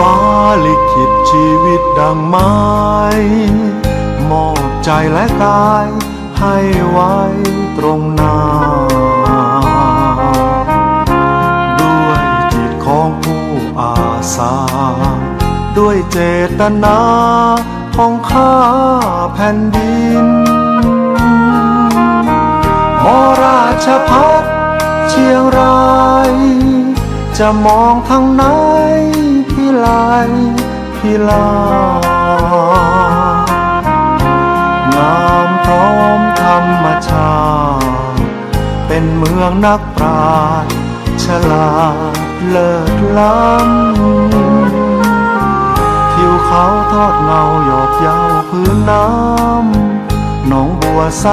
ฟ้าลิขิตชีวิตดังไม้มอบใจและกาย ให้ไว้ตรงหน้า ด้วยจิตของผู้อาสา ด้วยเจตนาของข้าแผ่นดิน มราชพัฒเชียงราย จะมองทางไหนพิไลพิลางามพร้อมธรรมชาติเป็นเมืองนักปราชญ์ฉลาดเลิศล้ำทิวเขาทอดเงาหยอกเย้าพื้นน้ำหนองบัวใส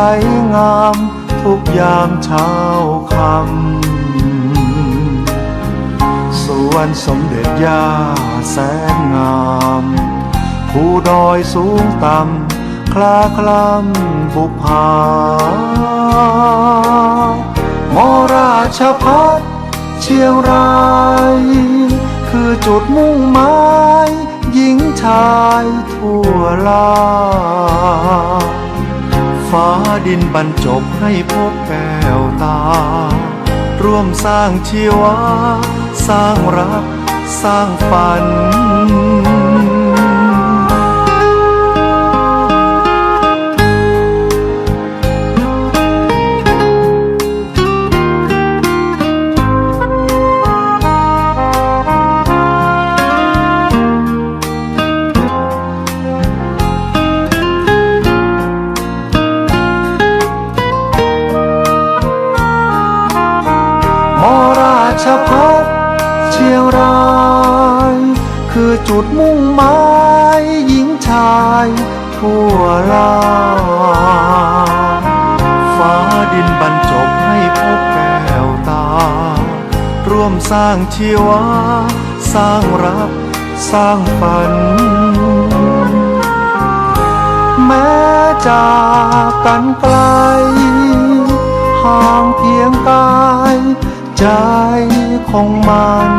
งามทุกยามเช้าคำ วนสมเด็จย่าแสนงาม ผู้ดอยสูงต่ำคลาคลำบุพามราชพัฒเชียงราย คือจุดมุ่งหมายหญิงชายทั่วลา ฟ้าดินบรรจบให้พบแก้วตา ร่วมสร้างชีวา สร้างรัก สร้างฝัน ชพัฒเชียงรายคือจุดมุ่งหมายหญิงชายทั่วลาฟ้าดินบรรจบให้พบแก้วตา ร่วมสร้างชีวา สร้างรักสร้างฝัน แม้จากกันไกล ห่างเพียงกาย ใจคงมัน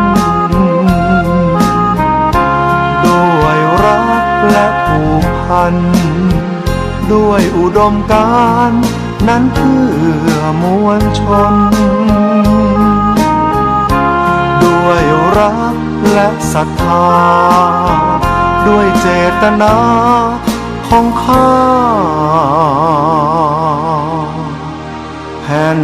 ด้วยรักและผูกพัน ด้วยอุดมการณ์นั้นเพื่อมวลชน ด้วยรักและศรัทธา ด้วยเจตนาของข้าแผ่น